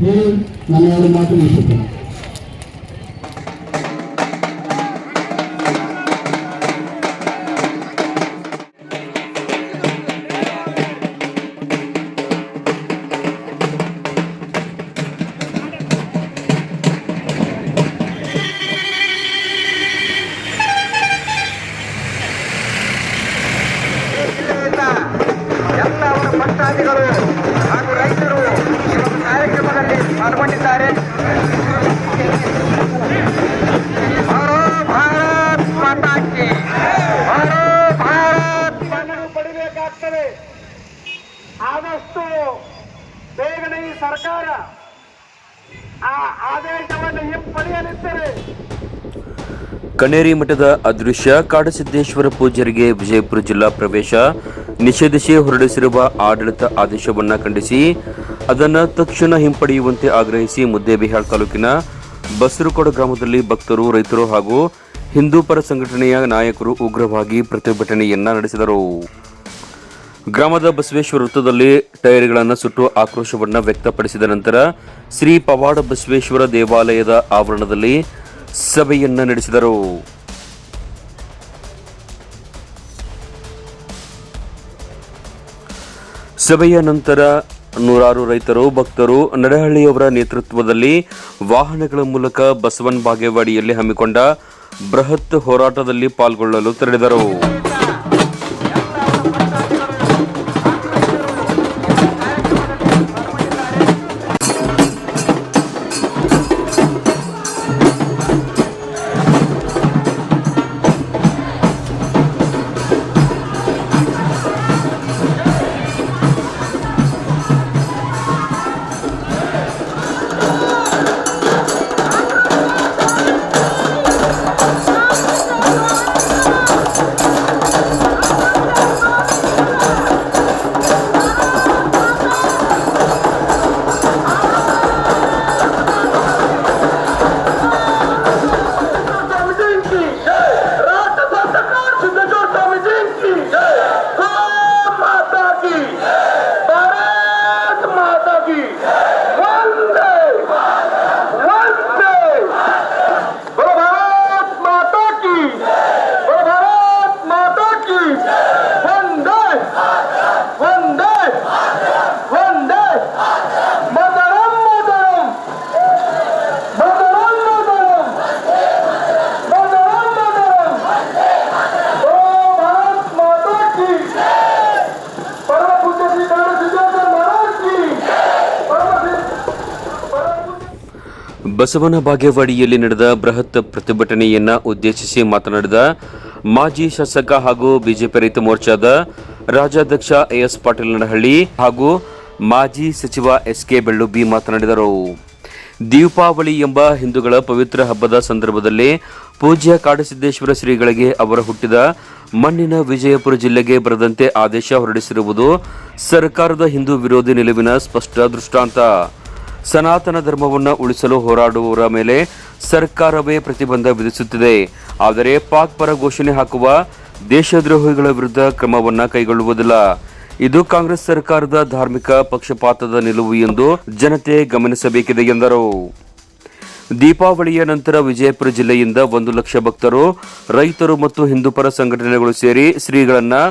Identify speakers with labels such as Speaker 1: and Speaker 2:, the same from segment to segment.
Speaker 1: ಹೇಳಿ ನಾನು ಎರಡು
Speaker 2: ಕಣೇರಿ ಮಠದ ಅದೃಶ್ಯ ಕಾಡಸಿದ್ದೇಶ್ವರ ಪೂಜಾರಿಗೆ ವಿಜಯಪುರ ಜಿಲ್ಲಾ ಪ್ರವೇಶ ನಿಷೇಧಿಸಿ ಹೊರಡಿಸಿರುವ ಆಡಳಿತ ಆದೇಶವನ್ನು ಖಂಡಿಸಿ ಅದನ್ನು ತಕ್ಷಣ ಹಿಂಪಡೆಯುವಂತೆ ಆಗ್ರಹಿಸಿ ಮುದ್ದೇಬಿಹಾಳ್ ತಾಲೂಕಿನ ಬಸರುಕೋಡ ಗ್ರಾಮದಲ್ಲಿ ಭಕ್ತರು, ರೈತರು ಹಾಗೂ ಹಿಂದೂ ಪರ ಸಂಘಟನೆಯ ನಾಯಕರು ಉಗ್ರವಾಗಿ ಪ್ರತಿಭಟನೆಯನ್ನ ನಡೆಸಿದರು. ಗ್ರಾಮದ ಬಸವೇಶ್ವರ ವೃತ್ತದಲ್ಲಿ ಟೈರ್ಗಳನ್ನು ಸುಟ್ಟು ಆಕ್ರೋಶವನ್ನು ವ್ಯಕ್ತಪಡಿಸಿದ ನಂತರ ಶ್ರೀ ಪವಾಡ ಬಸವೇಶ್ವರ ದೇವಾಲಯದ ಆವರಣದಲ್ಲಿ ಸಭೆಯನ್ನ ನಡೆಸಿದರು. ಸಭೆಯ ನಂತರ ನೂರಾರು ರೈತರು, ಭಕ್ತರು ನಡಹಳ್ಳಿಯವರ ನೇತೃತ್ವದಲ್ಲಿ ವಾಹನಗಳ ಮೂಲಕ ಬಸವನ್ ಬಾಗೇವಾಡಿಯಲ್ಲಿ ಹಮ್ಮಿಕೊಂಡ ಬೃಹತ್ ಹೋರಾಟದಲ್ಲಿ ಪಾಲ್ಗೊಳ್ಳಲು ತೆರಳಿದರು. ಬಸವನ ಬಾಗೇವಾಡಿಯಲ್ಲಿ ನಡೆದ ಬೃಹತ್ ಪ್ರತಿಭಟನೆಯನ್ನ ಉದ್ದೇಶಿಸಿ ಮಾತನಾಡಿದ ಮಾಜಿ ಶಾಸಕ ಹಾಗೂ ಬಿಜೆಪಿ ರೈತ ಮೋರ್ಚಾದ ರಾಜ್ಯಾಧ್ಯಕ್ಷ ಎಸ್ ಪಾಟೀಲ್ ನಡಹಳ್ಳಿ ಹಾಗೂ ಮಾಜಿ ಸಚಿವ ಎಸ್ ಕೆ ಬೆಳ್ಳುಬ್ಬಿ ಮಾತನಾಡಿದರು. ದೀಪಾವಳಿ ಎಂಬ ಹಿಂದೂಗಳ ಪವಿತ್ರ ಹಬ್ಬದ ಸಂದರ್ಭದಲ್ಲಿ ಪೂಜ್ಯ ಕಾಡಸಿದ್ದೇಶ್ವರ ಶ್ರೀಗಳಿಗೆ ಅವರ ಹುಟ್ಟಿದ ಮಣ್ಣಿನ ವಿಜಯಪುರ ಜಿಲ್ಲೆಗೆ ಬರದಂತೆ ಆದೇಶ ಹೊರಡಿಸಿರುವುದು ಸರ್ಕಾರದ ಹಿಂದೂ ವಿರೋಧಿ ನಿಲುವಿನ ಸ್ಪಷ್ಟ ದೃಷ್ಟಾಂತ. ಸನಾತನ ಧರ್ಮವನ್ನು ಉಳಿಸಲು ಹೋರಾಡುವವರ ಮೇಲೆ ಸರ್ಕಾರವೇ ಪ್ರತಿಬಂಧ ವಿಧಿಸುತ್ತಿದೆ. ಆದರೆ ಪಾಕ್ ಪರ ಘೋಷಣೆ ಹಾಕುವ ದೇಶದ್ರೋಹಿಗಳ ವಿರುದ್ಧ ಕ್ರಮವನ್ನು ಕೈಗೊಳ್ಳುವುದಿಲ್ಲ. ಇದು ಕಾಂಗ್ರೆಸ್ ಸರ್ಕಾರದ ಧಾರ್ಮಿಕ ಪಕ್ಷಪಾತದ ನಿಲುವು ಎಂದು ಜನತೆ ಗಮನಿಸಬೇಕಿದೆ ಎಂದರು. ದೀಪಾವಳಿಯ ನಂತರ ವಿಜಯಪುರ ಜಿಲ್ಲೆಯಿಂದ ಒಂದು ಲಕ್ಷ ಭಕ್ತರು, ರೈತರು ಮತ್ತು ಹಿಂದೂಪರ ಸಂಘಟನೆಗಳು ಸೇರಿ ಶ್ರೀಗಳನ್ನು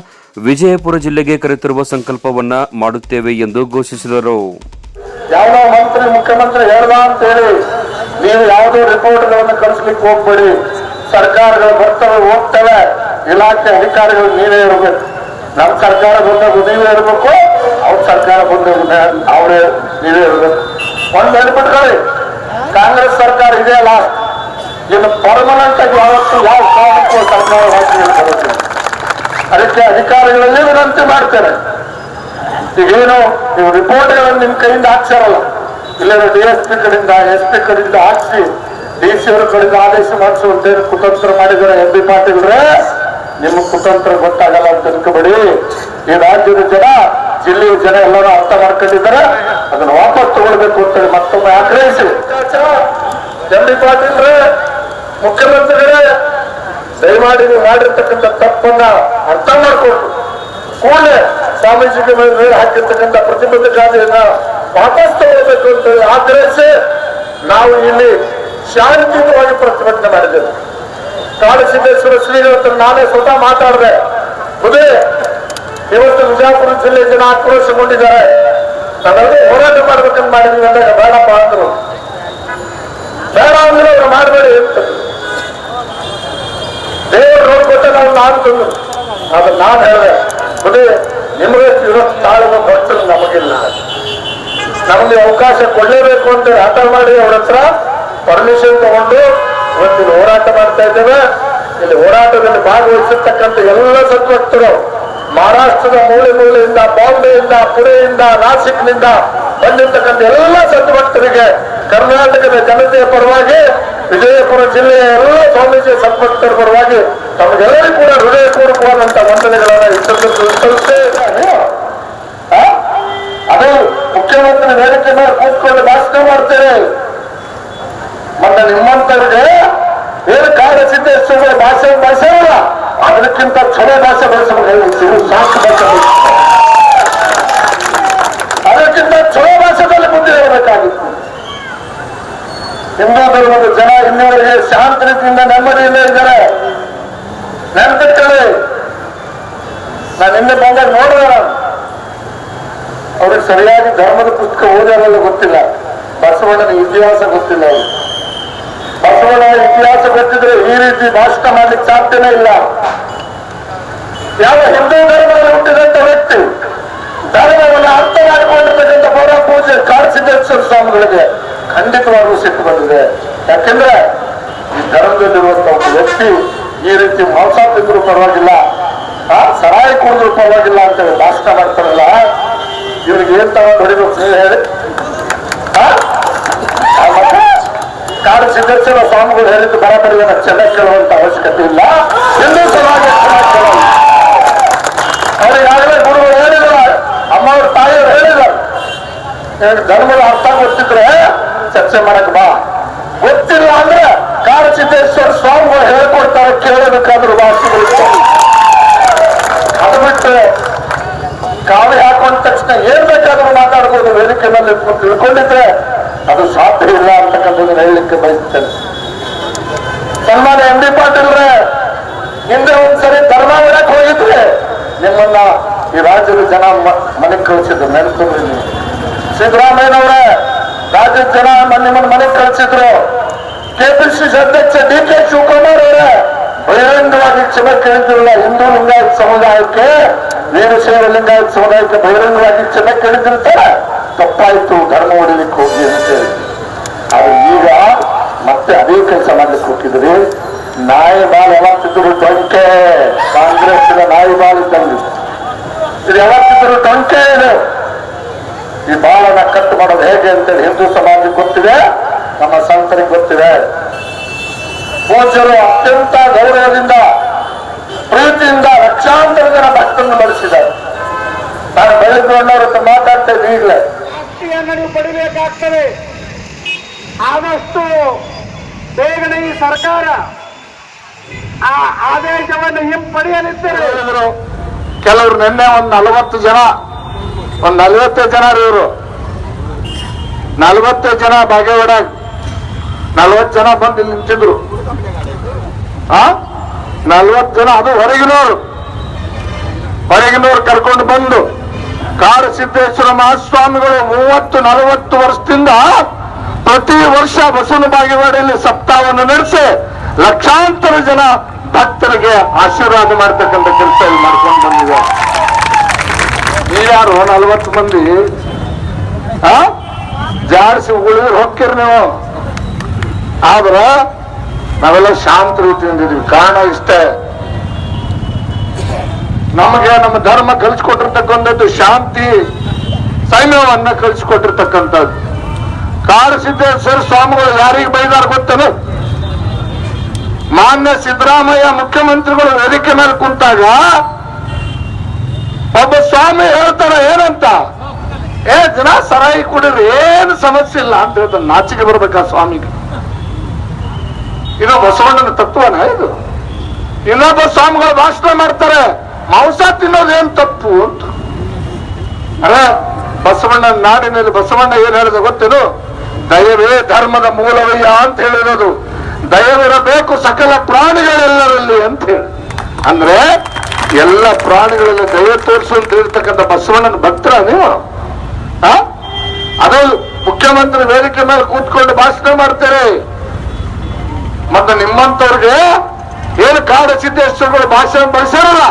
Speaker 2: ವಿಜಯಪುರ ಜಿಲ್ಲೆಗೆ ಕರೆತರುವ ಸಂಕಲ್ಪವನ್ನ ಮಾಡುತ್ತೇವೆ ಎಂದು ಘೋಷಿಸಿದರು.
Speaker 3: ಯಾವ್ದೋ ಮಂತ್ರಿ, ಮುಖ್ಯಮಂತ್ರಿ ಹೇಳ್ದ ಅಂತ ಹೇಳಿ, ನೀವು ಯಾವುದೋ ರಿಪೋರ್ಟ್ಗಳನ್ನು ಕಳಿಸ್ಲಿಕ್ಕೆ ಹೋಗ್ಬೇಡಿ. ಸರ್ಕಾರಗಳು ಬರ್ತವೆ, ಹೋಗ್ತವೆ. ಇಲಾಖೆ ಅಧಿಕಾರಿಗಳು ನೀವೇ ಇರಬೇಕು. ನಮ್ಮ ಸರ್ಕಾರ ಬಂದಾಗ ನೀವೇ ಇರಬೇಕು. ಅವ್ರ ಸರ್ಕಾರ ಬಂದಾಗ ಅವರೇ ನೀವೇ ಇರಬೇಕು. ಒಂದು ಹೇಳ್ಬಿಟ್ಕೊಳ್ಳಿ ಕಾಂಗ್ರೆಸ್ ಸರ್ಕಾರ ಇದೆಯಲ್ಲ, ಇನ್ನು ಪರ್ಮನೆಂಟ್ ಆಗಿ ಯಾವತ್ತು ಯಾವ ಕಾರಣಕ್ಕೂ ಸರ್ಕಾರ ಅದಕ್ಕೆ ಅಧಿಕಾರಿಗಳಲ್ಲಿ ವಿನಂತಿ ಮಾಡ್ತೇನೆ ಈಗೇನು ನೀವು ರಿಪೋರ್ಟ್ಗಳನ್ನು ನಿಮ್ಮ ಕೈಯಿಂದ ಹಾಕ್ಸಾರಲ್ಲ ಇಲ್ಲ ಡಿ ಎಸ್ ಪಿ ಕಡೆಯಿಂದ ಎಸ್ ಪಿ ಕಡೆಯಿಂದ ಹಾಕ್ಸಿ ಡಿ ಸಿ ಅವ್ರ ಕಡೆಯಿಂದ ಆದೇಶ ಮಾಡಿಸುವಂತೆ ಕುತಂತ್ರ ಮಾಡಿದ್ರೆ ಎಂ ಬಿ ಪಾಟೀಲ್ರೆ ನಿಮ್ಮ ಕುತಂತ್ರ ಗೊತ್ತಾಗಲ್ಲ ಅಂತ ತಿಳ್ಕೊಬೇಡಿ ಈ ರಾಜ್ಯದ ಜನ, ಜಿಲ್ಲೆಯ ಜನ ಎಲ್ಲರೂ ಅರ್ಥ ಮಾಡ್ಕೊಂಡಿದ್ದಾರೆ. ಅದನ್ನು ವಾಪಸ್ ತಗೊಳ್ಬೇಕು ಅಂತೇಳಿ ಮತ್ತೊಮ್ಮೆ ಆಗ್ರಹಿಸಿ. ಎಂ ಬಿ ಪಾಟೀಲ್ರೆ, ಮುಖ್ಯಮಂತ್ರಿಗಳೇ, ದಯಮಾಡಿ ನೀವು ಮಾಡಿರ್ತಕ್ಕಂಥ ತಪ್ಪನ್ನ ಅರ್ಥ ಮಾಡಿಕೊಂಡು ಕೂಡಲೇ ಸಾಮಾಜಿಕ ಮೇಲೆ ಹಾಕಿರ್ತಕ್ಕಂಥ ಪ್ರತಿಬದ್ಧಕಾರಿಯನ್ನ ವಾಪಸ್ ತಗೊಳ್ಬೇಕು ಅಂತ ಆಗ್ರಹಿಸಿ ನಾವು ಇಲ್ಲಿ ಶಾಂತಿಯುತವಾಗಿ ಪ್ರತಿಭಟನೆ ಮಾಡಿದ್ದೇವೆ. ಕಾಳಸಿದ್ದೇಶ್ವರ ಶ್ರೀಗಳ ನಾನೇ ಸ್ವತಃ ಮಾತಾಡಿದೆ. ಉದಯ ಇವತ್ತು ವಿಜಯಪುರ ಜಿಲ್ಲೆ ಜನ ಆಕ್ರೋಶಗೊಂಡಿದ್ದಾರೆ. ನಾವೆಲ್ಲರೂ ಹೋರಾಟ ಮಾಡ್ಬೇಕಂತ ಮಾಡಿದ್ವಿ ಅಂದಾಗ ಬೇಡಪ್ಪ ಅಂದ್ರು. ಬೇಡ ಅಂದ್ರೆ ಅವ್ರು ಮಾಡಬೇಡಿ ದೇವರು ನೋಡ್ಕೊಟ್ಟೆ ನಾವು ನಾನು ತಂದು ಅದು ನಾನು ಹೇಳಿದೆ ಬುದೇ ನಿಮಗೆ ತಾಳ್ಮೆ ಭಕ್ತರು ನಮಗಿಲ್ಲ. ನಮಗೆ ಅವಕಾಶ ಕೊಡಲೇಬೇಕು ಅಂತ ಹಠ ಮಾಡಿ ಅವ್ರ ಹತ್ರ ಪರ್ಮಿಷನ್ ತಗೊಂಡು ಇವತ್ತು ಇಲ್ಲಿ ಹೋರಾಟ ಮಾಡ್ತಾ ಇದ್ದೇವೆ. ಇಲ್ಲಿ ಹೋರಾಟದಲ್ಲಿ ಭಾಗವಹಿಸಿರ್ತಕ್ಕಂಥ ಎಲ್ಲ ಸದ್ಭಕ್ತರು ಮಹಾರಾಷ್ಟ್ರದ ಮೂಲೆ ಮೂಲೆಯಿಂದ ಬಾಂಬೆಯಿಂದ ಪುಣೆಯಿಂದ ನಾಸಿಕ್ನಿಂದ ಬಂದಿರ್ತಕ್ಕಂಥ ಎಲ್ಲ ಸದ್ಭಕ್ತರಿಗೆ ಕರ್ನಾಟಕದ ಜನತೆಯ ಪರವಾಗಿ ವಿಜಯಪುರ ಜಿಲ್ಲೆಯ ಎಲ್ಲ ಸ್ವಾಮೀಜಿ ಸಂಪರ್ಕರ ಪರವಾಗಿ ತಮಗೆಲ್ಲರೂ ಕೂಡ ಹೃದಯಪೂರ್ವಕವಾದಂತಹ ವಂದನೆಗಳನ್ನ ಆ? ಅದು ಮುಖ್ಯಮಂತ್ರಿ ವೇದಿಕೆ ಮೇಲೆ ಕೂತ್ಕೊಂಡು ಭಾಷಣ ಮಾಡ್ತೇನೆ. ಮತ್ತೆ ನಿಮ್ಮಂತವ್ರಿಗೆ ಏನು ಕಾಡ ಸಿದ್ದೇಶ್ವರ ಭಾಷೆ ಬಳಸಲ್ಲ ಅದಕ್ಕಿಂತ ಚಲೋ ಭಾಷೆ ಬಳಸಬೇಕು. ಸಾಕು ಭಾಷೆ ಅದಕ್ಕಿಂತ ಚಲೋ ಭಾಷೆದಲ್ಲಿ ಮುಂದೆ ಇರಬೇಕಾಗಿತ್ತು. ಹಿಂದೂ ಧರ್ಮದ ಜನ ರೀತಿಯಿಂದ ನೆಮ್ಮದಿಯಿಂದ ಇದ್ದಾರೆ. ನೆನಪಿಟ್ಕೊಳ್ಳಿ. ನಾನು ನಿನ್ನೆ ಬಂದಾಗ ನೋಡಿದೆ ನಾನು. ಅವ್ರಿಗೆ ಸರಿಯಾಗಿ ಧರ್ಮದ ಪುಸ್ತಕ ಓದಾರಲ್ಲ ಗೊತ್ತಿಲ್ಲ. ಬಸವಣ್ಣನ ಇತಿಹಾಸ ಗೊತ್ತಿಲ್ಲ ಅವ್ರಿಗೆ. ಬಸವಣ್ಣನ ಇತಿಹಾಸ ಗೊತ್ತಿದ್ರೆ ಈ ರೀತಿ ಭಾಷಣ ಮಾಡ್ಲಿಕ್ಕೆ ಸಾಧ್ಯನೇ ಇಲ್ಲ. ಯಾವ ಹಿಂದೂ ಧರ್ಮದಲ್ಲಿ ಹುಟ್ಟಿದಂತ ವ್ಯಕ್ತಿ, ಧರ್ಮವನ್ನು ಅರ್ಥ ಮಾಡಿಕೊಂಡಿರ್ತಕ್ಕಂಥ ಪೂಜೆ ಕಾಳಸಿದ್ದೇಶ್ವರ ಸ್ವಾಮಿಗಳಿಗೆ ಖಂಡಿತವಾಗ್ಲೂ ಸಿಟ್ಟು ಬಂದಿದೆ. ಯಾಕೆಂದ್ರೆ ಈ ಒಂದು ವ್ಯಕ್ತಿ ಈ ರೀತಿ ಮಾಂಸ ತಿಂದ್ರು ಪರವಾಗಿಲ್ಲ. ಸರಾಯಿ ಕುಡಿದ್ರು ಪರವಾಗಿಲ್ಲ ಅಂತೇಳಿ ಭಾಷಣ ಮಾಡ್ತಾರಲ್ಲ, ಇವ್ರಿಗೆ ಏನ್ ತಗೊಂಡು ಹೊಡಿಬೇಕು ನೀವು ಹೇಳಿ. ಕಾಡು ಸಿದ್ದೇಶ್ವರ ಸ್ವಾಮಿಗಳು ಹೇಳಿದ್ದು ಬರಬರಿಯನ್ನು ಚೆನ್ನಾಗಿ ಕೇಳುವಂತ ಅವಶ್ಯಕತೆ ಇಲ್ಲ. ಹಿಂದೂ ಸಮಾಜ ಚೆನ್ನಾಗಿ ಅವ್ರಿಗಾಗಲೇ ಗುರುಗಳು ಹೇಳಿದ್ರ ಅಮ್ಮವ್ರ ತಾಯಿಯವರು ಹೇಳಿದ್ರು ಧರ್ಮದ ಅರ್ಥ ಗೊತ್ತಿದ್ರೆ ಚರ್ಚೆ ಮಾಡಕ್ ಬಾ. ಗೊತ್ತಿಲ್ಲ ಅಂದ್ರೆ ಸಿದ್ದೇಶ್ವರ ಸ್ವಾಮಿಗಳು ಹೇಳ್ಕೊಡ್ತಾರೆ, ಕೇಳಬೇಕಾದ್ರೂ ವಾಸಿಗಳು ಅದು ಬಿಟ್ಟು ಕಾವಿ ಹಾಕೊಂಡ ತಕ್ಷಣ ಏನ್ ಬೇಕಾದ್ರೂ ಮಾತಾಡ್ಬೋದು, ವೇದಿಕೆ ಮೇಲೆ ತಿಳ್ಕೊಂಡಿದ್ರೆ ಅದು ಸಾಧ್ಯ ಇಲ್ಲ ಅಂತಕ್ಕಂಥದ್ದು ಹೇಳಲಿಕ್ಕೆ ಬಯಸ್ತೇನೆ. ಸನ್ಮಾನ ಎಂ ಡಿ ಪಾಟೀಲ್ರೆ, ಹಿಂದೆ ಒಂದ್ಸರಿ ಧರ್ಮ ಬಿಡಕ್ ಹೋಗಿದ್ರೆ ನಿಮ್ಮನ್ನ ಈ ರಾಜ್ಯದ ಜನ ಮನೆ ಕಳಿಸಿದ್ರು ನೆನಪು ಸಿದ್ದರಾಮಯ್ಯನವ್ರೆ, ರಾಜ್ಯದ ಜನ ನಿಮ್ಮನ್ನ ಮನೆ ಕಳಿಸಿದ್ರು. ಕೆಪಿಸಿಸಿ ಅಧ್ಯಕ್ಷ ಡಿ ಕೆ ಶಿವಕುಮಾರ್ ಅವರ, ಬಹಿರಂಗವಾಗಿ ಕ್ಷಮೆ ಕೇಳಿದ್ರಲ್ಲ, ಹಿಂದೂ ಲಿಂಗಾಯತ ಸಮುದಾಯಕ್ಕೆ ವೀರಶೈವ ಲಿಂಗಾಯತ ಸಮುದಾಯಕ್ಕೆ ಬಹಿರಂಗವಾಗಿ ಕ್ಷಮೆ ಕೇಳಿದಿರ್ತಾರೆ ತಪ್ಪಾಯ್ತು, ಧರ್ಮ ಹೊಡಿಲಿಕ್ಕೆ ಹೋಗಿ ಅಂತೇಳಿ ಆದ್ರೆ ಈಗ ಮತ್ತೆ ಅದೇ ಕೆಲಸ ಮಾಡ್ಲಿಕ್ಕೆ ಹೋಗಿದ್ರಿ ನಾಯಿ ಬಾಲ್ ಯಾವತ್ತಿದ್ರು ಟೊಂಕೆ ಕಾಂಗ್ರೆಸ್ನ ನಾಯಿ ಬಾಲ್ ಇದ್ದಂಗೆ ಇದು ಯಾವತ್ತಿದ್ರು ಟೊಂಕೆ ಇದೆ. ಈ ಬಾಳನ್ನ ಕಟ್ ಮಾಡೋದು ಹೇಗೆ ಅಂತೇಳಿ ಹಿಂದೂ ಸಮಾಜಕ್ಕೆ ಗೊತ್ತಿದೆ. ನಮ್ಮ ಸಂತರಿಗೆ ಗೊತ್ತಿದೆ. ಪೂಜ್ಯರು ಅತ್ಯಂತ ಗೌರವದಿಂದ ಪ್ರೀತಿಯಿಂದ ಲಕ್ಷಾಂತರ ಜನ ಭಕ್ತರನ್ನು ಬಳಸಿದ್ದಾರೆ ನಾನು ಹತ್ರ ಮಾತಾಡ್ತಾ ಇದ್ದೆ ಈಗಲೇ.
Speaker 4: ಶಕ್ತಿಯನ್ನು ನೀವು ಪಡಿಬೇಕಾಗ್ತದೆ. ಆದಷ್ಟು ಬೇಗನೆ ಈ ಸರ್ಕಾರ ಆ ಆದೇಶವನ್ನು ಹಿಂಪಡೆಯಲಿದ್ದರೆ.
Speaker 3: ಹೇಳಿದ್ರು ಕೆಲವರು ನಿನ್ನೆ ಒಂದ್ ನಲವತ್ತು ಜನ ಒಂದ್ ನಲವತ್ತು ಜನ ಇವರು. ನಲವತ್ತು ಜನ ಬಾಗೇವಾಡ ನಲವತ್ತು ಜನ ಬಂದು ಇಲ್ಲಿ ನಿಂತಿದ್ರು. ಆ? ನಲ್ವತ್ತು ಜನ ಅದು ಹೊರಗಿನವರು. ಹೊರಗಿನವರು ಕರ್ಕೊಂಡು ಬಂದು ಕಾಡು ಸಿದ್ದೇಶ್ವರ ಮಹಾಸ್ವಾಮಿಗಳು ಮೂವತ್ತು, ನಲವತ್ತು ವರ್ಷದಿಂದ ಪ್ರತಿ ವರ್ಷ ಬಸವನ ಬಾಗೇವಾಡಿಯಲ್ಲಿ ಸಪ್ತಾಹವನ್ನು ನಡೆಸಿ ಲಕ್ಷಾಂತರ ಜನ ಭಕ್ತರಿಗೆ ಆಶೀರ್ವಾದ ಮಾಡ್ತಕ್ಕಂಥ ಕೆಲಸ ಇಲ್ಲಿ ಮಾಡ್ಕೊಂಡು ಬಂದಿದೆ ನೀವ್ಯಾರು ನಲ್ವತ್ತು ಮಂದಿ? ಜಾಡಿಸಿ ಉಳಿದ್ರೆ ಹೋಗ್ತೀರಿ ನೀವು. ಆದ್ರ ನಾವೆಲ್ಲ ಶಾಂತ ರೀತಿಯಿಂದ ಇದೀವಿ ಕಾರಣ ಇಷ್ಟೇ. ನಮಗೆ ನಮ್ಮ ಧರ್ಮ ಕಲಿಸ್ಕೊಟ್ಟಿರ್ತಕ್ಕಂಥದ್ದು ಶಾಂತಿ, ಸೈನ್ಯವನ್ನ ಕಲಿಸ್ಕೊಟ್ಟಿರ್ತಕ್ಕಂಥದ್ದು. ಕಾಡು ಸಿದ್ದೇಶ್ವರ ಸ್ವಾಮಿಗಳು ಯಾರಿಗೆ ಬೈದಾರ ಗೊತ್ತೇನು? ಮಾನ್ಯ ಸಿದ್ದರಾಮಯ್ಯ ಮುಖ್ಯಮಂತ್ರಿಗಳು ವೇದಿಕೆ ಮೇಲೆ ಕುಂತಾಗ ಒಬ್ಬ ಸ್ವಾಮಿ ಹೇಳ್ತಾರ ಏನಂತ? ಏ ಜನ ಸರಾಯಿ ಕುಡಿದ್ರೆ ಏನು ಸಮಸ್ಯೆ ಇಲ್ಲ ಅಂತ ಹೇಳ್ತಾನೆ ನಾಚಿಕೆ ಬರ್ಬೇಕಾ ಸ್ವಾಮಿಗೆ. ಇದು ಬಸವಣ್ಣನ ತತ್ವನ ಇದು? ಇನ್ನೊಬ್ಬ ಸ್ವಾಮಿಗಳು ಭಾಷಣ ಮಾಡ್ತಾರೆ, ಮಾಂಸ ತಿನ್ನೋದೇನ್ ತಪ್ಪು ಅಂತ. ಅರೆ, ಬಸವಣ್ಣ ನಾಡಿನಲ್ಲಿ ಬಸವಣ್ಣ ಏನ್ ಹೇಳಿದ ಗೊತ್ತೇನು ದಯವೇ ಧರ್ಮದ ಮೂಲವಯ್ಯ ಅಂತ ಹೇಳಿರೋದು. ದಯವಿರಬೇಕು ಸಕಲ ಪ್ರಾಣಿಗಳೆಲ್ಲರಲ್ಲಿ ಅಂತ ಹೇಳಿ. ಅಂದ್ರೆ ಎಲ್ಲ ಪ್ರಾಣಿಗಳಲ್ಲಿ ದಯ ತೋರಿಸು ಅಂತ ಹೇಳ್ತಕ್ಕಂಥ ಬಸವಣ್ಣನ ಭಕ್ತರ ನೀವು? ಅದು ಮುಖ್ಯಮಂತ್ರಿ ವೇದಿಕೆ ಮೇಲೆ ಕೂತ್ಕೊಂಡು ಭಾಷಣ ಮಾಡ್ತಾರೆ. ಮತ್ತೆ ನಿಮ್ಮಂತವ್ರಿಗೆ ಏನು ಕಾಡ ಸಿದ್ದೇಶ್ವರಗಳು ಭಾಷೆ ಬಳಸ್ಯಾರಲ್ಲ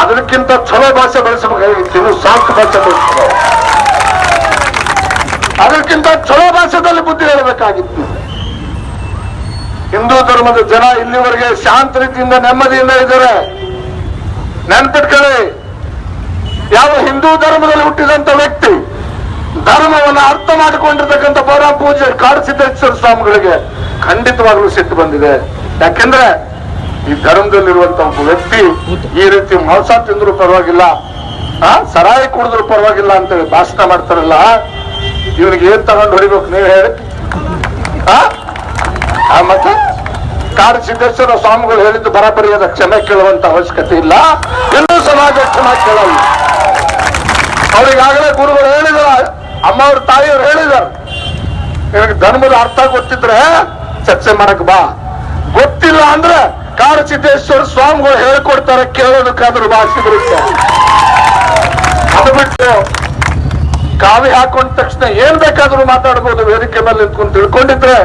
Speaker 3: ಅದಕ್ಕಿಂತ ಚಲೋ ಭಾಷೆ ಬಳಸಬೇಕಾಗಿತ್ತು ಇನ್ನು ಸಾಕು ಭಾಷೆ ಬಳಸ್ಬೇಕು. ಅದಕ್ಕಿಂತ ಚಲೋ ಭಾಷೆದಲ್ಲಿ ಬುದ್ಧಿ ಹೇಳಬೇಕಾಗಿತ್ತು. ಹಿಂದೂ ಧರ್ಮದ ಜನ ಇಲ್ಲಿವರೆಗೆ ಶಾಂತ ರೀತಿಯಿಂದ ನೆಮ್ಮದಿಯಿಂದ ಇದ್ದಾರೆ. ನೆನ್ಪಿಟ್ಕೊಳ್ಳಿ, ಯಾವ ಹಿಂದೂ ಧರ್ಮದಲ್ಲಿ ಹುಟ್ಟಿದಂತ ವ್ಯಕ್ತಿ ಧರ್ಮವನ್ನು ಅರ್ಥ ಮಾಡಿಕೊಂಡಿರ್ತಕ್ಕಂಥ ಪೌರ ಪೂಜೆ ಕಾಡಸಿದ್ದೇಶ್ವರ ಸ್ವಾಮಿಗಳಿಗೆ ಖಂಡಿತವಾಗ್ಲೂ ಸಿಟ್ಟು ಬಂದಿದೆ. ಯಾಕೆಂದ್ರೆ ಈ ಧರ್ಮದಲ್ಲಿರುವಂತ ಒಬ್ಬ ವ್ಯಕ್ತಿ ಈ ರೀತಿ ಮಾಂಸ ತಿಂದ್ರು ಪರವಾಗಿಲ್ಲ, ಆ, ಸರಾಯಿ ಕುಡಿದ್ರು ಪರವಾಗಿಲ್ಲ ಅಂತೇಳಿ ಭಾಷಣ ಮಾಡ್ತಾರಲ್ಲ, ಇವನಿಗೆ ಏನ್ ತಗೊಂಡು ಹೊಡಿಬೇಕು ನೀವ್ ಹೇಳಿ? ಆ? ಮತ್ತೆ? ಕಾರ್ ಸಿದ್ದೇಶ್ವರ ಸ್ವಾಮಿಗಳು ಹೇಳಿದ್ದು ಬರಬರಿಯಾದ ಕ್ಷಮೆ ಕೇಳುವಂತ ಅವಶ್ಯಕತೆ ಇಲ್ಲ. ಎಲ್ಲೂ ಸಮಾಜ ಕ್ಷಮೆ ಕೇಳಲ್ಲ. ಅವ್ರಿಗಾಗಲೇ ಗುರುಗಳು ಹೇಳಿದಾರ, ಅಮ್ಮವ್ರ ತಾಯಿಯವ್ರು ಹೇಳಿದಾರ. ನಿನಗೆ ಧರ್ಮದ ಅರ್ಥ ಗೊತ್ತಿದ್ರೆ ಚರ್ಚೆ ಮಾಡಕ್ ಬಾ. ಗೊತ್ತಿಲ್ಲ ಅಂದ್ರೆ ಕಾಡು ಸಿದ್ದೇಶ್ವರ ಸ್ವಾಮಿಗಳು ಹೇಳ್ಕೊಡ್ತಾರೆ ಕೇಳೋದಕ್ಕಾದ್ರೂ ಭಾಷೆ ಬರುತ್ತೆ. ಅದು ಬಿಟ್ಟು ಕಾವಿ ಹಾಕೊಂಡ ತಕ್ಷಣ ಏನ್ ಬೇಕಾದ್ರೂ ಮಾತಾಡ್ಬೋದು, ವೇದಿಕೆ ಮೇಲೆ ನಿಂತ್ಕೊಂಡು ತಿಳ್ಕೊಂಡಿದ್ರೆ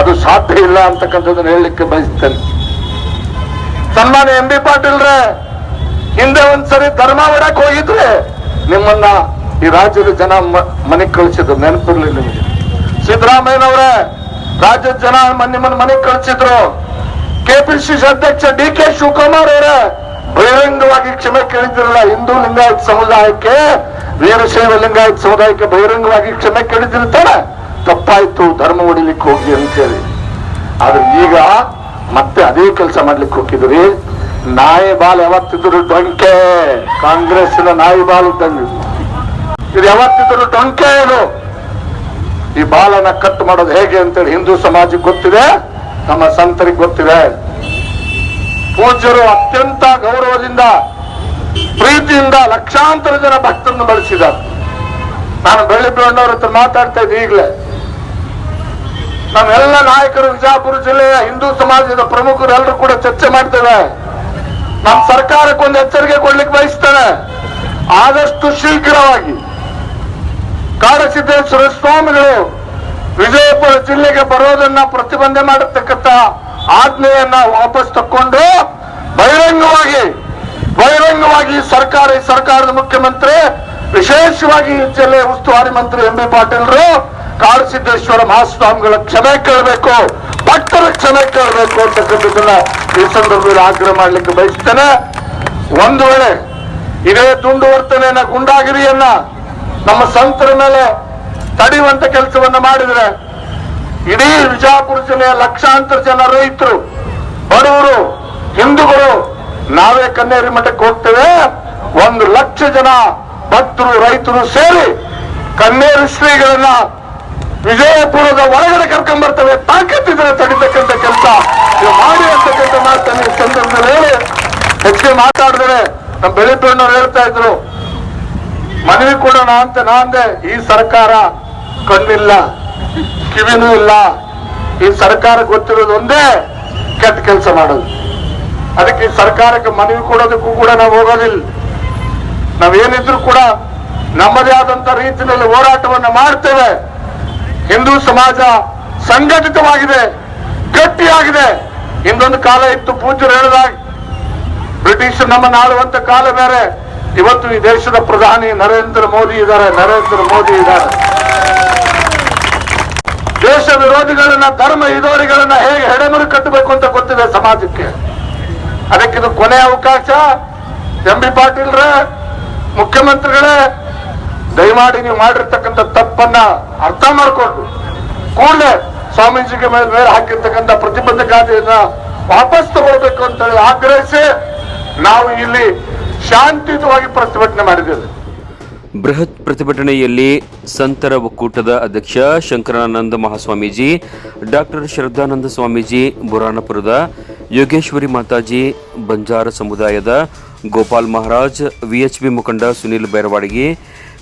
Speaker 3: ಅದು ಸಾಧ್ಯ ಇಲ್ಲ ಅಂತಕ್ಕಂಥದ್ದನ್ನ ಹೇಳಲಿಕ್ಕೆ ಬಯಸ್ತೇನೆ. ಸನ್ಮಾನ ಎಂ ಬಿ ಪಾಟೀಲ್ರೆ, ಹಿಂದೆ ಒಂದ್ಸರಿ ಧರ್ಮ ಹೊಡಕ್ ಹೋಗಿದ್ರೆ ನಿಮ್ಮನ್ನ ಈ ರಾಜ್ಯದ ಜನ ಮನೆಗ್ ಕಳಿಸಿದ್ರು ನೆನಪಿರ್ಲಿ ನಿಮಗೆ. ಸಿದ್ದರಾಮಯ್ಯನವರೇ ರಾಜ್ಯದ ಜನ ನಿಮ್ಮನ್ನ ಮನೆಗೆ ಕಳಿಸಿದ್ರು. ಕೆಪಿಸಿಸಿ ಅಧ್ಯಕ್ಷ ಡಿ ಕೆ ಶಿವಕುಮಾರ್ ಅವರ, ಬಹಿರಂಗವಾಗಿ ಕ್ಷಮೆ ಕೇಳಿದ್ರಲ್ಲ ಹಿಂದೂ ಲಿಂಗಾಯತ್ ಸಮುದಾಯಕ್ಕೆ ವೀರಶೈವ ಲಿಂಗಾಯತ್ ಸಮುದಾಯಕ್ಕೆ ಬಹಿರಂಗವಾಗಿ ಕ್ಷಮೆ ಕೇಳಿದಿರ್ತಾನೆ ತಪ್ಪಾಯ್ತು, ಧರ್ಮ ಹೊಡಿಲಿಕ್ಕೆ ಹೋಗಿ ಅಂತೇಳಿ. ಆದ್ರೆ ಈಗ ಮತ್ತೆ ಅದೇ ಕೆಲಸ ಮಾಡ್ಲಿಕ್ಕೆ ಹೋಗಿದ್ರಿ. ನಾಯಿ ಬಾಲ್ ಯಾವತ್ತಿದ್ರು ಡೊಂಕೆ. ಕಾಂಗ್ರೆಸ್ನ ನಾಯಿ ಬಾಲ್ ಇದ್ದಂಗೆ. ಇದು ಯಾವತ್ತಿದ್ರು ಡೊಂಕೆ ಇದು ಈ ಬಾಲನ ಕಟ್ ಮಾಡೋದು ಹೇಗೆ ಅಂತೇಳಿ ಹಿಂದೂ ಸಮಾಜಕ್ಕೆ ಗೊತ್ತಿದೆ, ನಮ್ಮ ಸಂತರಿಗೆ ಗೊತ್ತಿದೆ. ಪೂಜ್ಯರು ಅತ್ಯಂತ ಗೌರವದಿಂದ, ಪ್ರೀತಿಯಿಂದ ಲಕ್ಷಾಂತರ ಜನ ಭಕ್ತರನ್ನು ಬಳಸಿದ್ದಾರೆ ನಾನು ಬೆಳ್ಳಿ ಬಣ್ಣವ್ರ ಹತ್ರ ಮಾತಾಡ್ತಾ ಇದ್ದೆ ಈಗಲೇ. ನಮ್ಮೆಲ್ಲ ನಾಯಕರು ವಿಜಾಪುರ ಜಿಲ್ಲೆಯ ಹಿಂದೂ ಸಮಾಜದ ಪ್ರಮುಖರು ಎಲ್ಲರೂ ಕೂಡ ಚರ್ಚೆ ಮಾಡ್ತೇವೆ ನಮ್ಮ ಸರ್ಕಾರಕ್ಕೊಂದು ಎಚ್ಚರಿಕೆ ಕೊಡ್ಲಿಕ್ಕೆ ಬಯಸ್ತೇನೆ ಆದಷ್ಟು ಶೀಘ್ರವಾಗಿ ಕಾಡಸಿದ್ದೇಶ್ವರ ಸ್ವಾಮಿಗಳು ವಿಜಯಪುರ ಜಿಲ್ಲೆಗೆ ಬರೋದನ್ನ ಪ್ರತಿಬಂಧ ಮಾಡತಕ್ಕಂತ ಆಜ್ಞೆಯನ್ನ ವಾಪಸ್ ತಕ್ಕೊಂಡು ಬಹಿರಂಗವಾಗಿ ಬಹಿರಂಗವಾಗಿ ಸರ್ಕಾರ ಸರ್ಕಾರದ ಮುಖ್ಯಮಂತ್ರಿ, ವಿಶೇಷವಾಗಿ ಜಿಲ್ಲೆ ಉಸ್ತುವಾರಿ ಮಂತ್ರಿ ಎಂ ಬಿ ಪಾಟೀಲ್ರು ಕಾಡಸಿದ್ದೇಶ್ವರ ಮಹಾಸ್ವಾಮಿಗಳ ಕ್ಷಮೆ ಕೇಳಬೇಕು, ಭಕ್ತರ ಕ್ಷಮೆ ಕೇಳಬೇಕು ಅಂತಕ್ಕಂಥದ್ದನ್ನ ಈ ಸಂದರ್ಭದಲ್ಲಿ ಆಗ್ರಹ ಮಾಡ್ಲಿಕ್ಕೆ ಬಯಸ್ತೇನೆ. ಒಂದು ವೇಳೆ ಇದೇ ದುಂಡು ವರ್ತನೆಯನ್ನ ಗುಂಡಾಗಿರಿಯನ್ನ ನಮ್ಮ ಸಂತರ ಮೇಲೆ ತಡೆಯುವಂತ ಕೆಲಸವನ್ನ ಮಾಡಿದ್ರೆ ಇಡೀ ವಿಜಯಪುರ ಜಿಲ್ಲೆಯ ಲಕ್ಷಾಂತರ ಜನ ರೈತರು, ಬಡವರು, ಹಿಂದೂಗಳು ನಾವೇ ಕನ್ನೇರಿ ಮಠಕ್ಕೆ ಹೋಗ್ತೇವೆ. ಒಂದು ಲಕ್ಷ ಜನ ಭಕ್ತರು, ರೈತರು ಸೇರಿ ಕನ್ನೇರಿ ಶ್ರೀಗಳನ್ನ ವಿಜಯಪುರದ ಒಳಗಡೆ ಕರ್ಕೊಂಡ್ ಬರ್ತೇವೆ. ತಾಕತ್ತಿದ್ರೆ ತಡಿತಕ್ಕಂಥ ಕೆಲಸ. ಮಾಡಿ ಅಂತಕ್ಕಂಥ ಮಾತನ್ನು ಸಂದರ್ಭದಲ್ಲಿ ಹೆಚ್ಚಿಗೆ ಮಾತಾಡಿದ್ರೆ ನಮ್ಮ ಬೆಳಿಪಣ್ಣವ್ರು ಹೇಳ್ತಾ ಇದ್ರು ಮನವಿ ಕೊಡೋಣ ಅಂತ ನಾಂದೆ ಈ ಸರ್ಕಾರ ಕಣ್ಣಿಲ್ಲ, ಕಿವಿನೂ ಇಲ್ಲ. ಈ ಸರ್ಕಾರ ಗೊತ್ತಿರೋದು ಒಂದೇ ಕೆಟ್ಟ ಕೆಲಸ ಮಾಡೋದು. ಅದಕ್ಕೆ ಈ ಸರ್ಕಾರಕ್ಕೆ ಮನವಿ ಕೊಡೋದಕ್ಕೂ ಕೂಡ ನಾವು ಹೋಗೋದಿಲ್ಲ. ನಾವೇನಿದ್ರು ಕೂಡ ನಮ್ಮದೇ ಆದಂತ ರೀತಿಯಲ್ಲಿ ಹೋರಾಟವನ್ನು ಮಾಡ್ತೇವೆ. ಹಿಂದೂ ಸಮಾಜ ಸಂಘಟಿತವಾಗಿದೆ, ಗಟ್ಟಿಯಾಗಿದೆ. ಇನ್ನೊಂದು ಕಾಲ ಇತ್ತು, ಪೂಜ್ಯರು ಹೇಳಿದಾಗ, ಬ್ರಿಟಿಷರು ನಮ್ಮನ್ನು ಆಳುವಂತ ಕಾಲ ಬೇರೆ. ಇವತ್ತು ಈ ದೇಶದ ಪ್ರಧಾನಿ ನರೇಂದ್ರ ಮೋದಿ ಇದ್ದಾರೆ, ನರೇಂದ್ರ ಮೋದಿ ಇದ್ದಾರೆ. ದೇಶ ವಿರೋಧಿಗಳನ್ನ, ಧರ್ಮ ಇದೋರಿಗಳನ್ನ ಹೇಗೆ ಹೆಡೆಮರು ಕಟ್ಟಬೇಕು ಅಂತ ಗೊತ್ತಿದೆ ಸಮಾಜಕ್ಕೆ. ಅದಕ್ಕಿದು ಕೊನೆ ಅವಕಾಶ. ಎಂ ಬಿ ಪಾಟೀಲ್ರೇ, ಮುಖ್ಯಮಂತ್ರಿಗಳೇ, ದಯಮಾಡಿ ನೀವು ಮಾಡಿರ್ತಕ್ಕಂಥ ತಪ್ಪನ್ನ ಅರ್ಥ ಮಾಡಿಕೊಂಡು ಕೂಡಲೇ ಸ್ವಾಮೀಜಿಗೆ ಮೇಲೆ ಮೇಲೆ ಹಾಕಿರ್ತಕ್ಕಂಥ ಪ್ರತಿಬಂಧಕಾದಿಯನ್ನ ವಾಪಸ್ ತಗೊಳ್ಬೇಕು ಅಂತೇಳಿ ಆಗ್ರಹಿಸಿ, ನಾವು ಇಲ್ಲಿ ಶಾಂತಿಯುತವಾಗಿ ಪ್ರತಿಭಟನೆ ಮಾಡಿದ್ದೇವೆ.
Speaker 2: ಬೃಹತ್ ಪ್ರತಿಭಟನೆಯಲ್ಲಿ ಸಂತರ ಒಕ್ಕೂಟದ ಅಧ್ಯಕ್ಷ ಶಂಕರಾನಂದ ಮಹಾಸ್ವಾಮೀಜಿ, ಡಾಕ್ಟರ್ ಶ್ರದ್ಧಾನಂದ ಸ್ವಾಮೀಜಿ, ಬುರಾನಪುರದ ಯೋಗೇಶ್ವರಿ ಮಾತಾಜಿ, ಬಂಜಾರ ಸಮುದಾಯದ ಗೋಪಾಲ್ ಮಹಾರಾಜ್, ವಿಎಚ್ಪಿ ಮುಖಂಡ ಸುನಿಲ್ ಬೈರವಾಡಗಿ,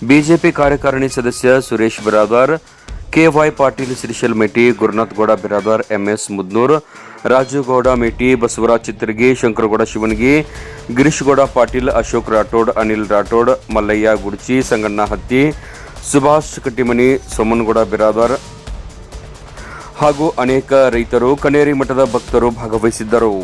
Speaker 2: ಬಿಜೆಪಿ ಕಾರ್ಯಕಾರಿಣಿ ಸದಸ್ಯ ಸುರೇಶ್ ಬಿರಾದಾರ್, ಕೆವೈ ಪಾಟೀಲ್ ಶ್ರೀಶೈಲ್ ಮೇಟಿ ಗುರುನಾಥ್ ಗೌಡ ಬಿರಾದಾರ್, ಎಂಎಸ್ ಮುದ್ನೂರ್ ರಾಜು ಗೌಡ ಮೇಟಿ, ಬಸವರಾಜ್ ಚಿತ್ರಗಿ ಶಂಕರಗೌಡ ಶಿವನಗಿ ಗಿರೀಶ್ ಗೌಡ ಪಾಟೀಲ್, ಅಶೋಕ್ ರಾಠೋಡ್, ಅನಿಲ್ ರಾಠೋಡ್, ಮಲ್ಲಯ್ಯ ಗುಡ್ಚಿ, ಸಂಗಣ್ಣ ಹತ್ತಿ, ಸುಭಾಷ್ ಕಟ್ಟಿಮನಿ, ಸೋಮನಗೌಡ ಬಿರಾದಾರ್ ಹಾಗೂ ಅನೇಕ ರೈತರು, ಕನೇರಿ ಮಠದ ಭಕ್ತರು ಭಾಗವಹಿಸಿದ್ದರು.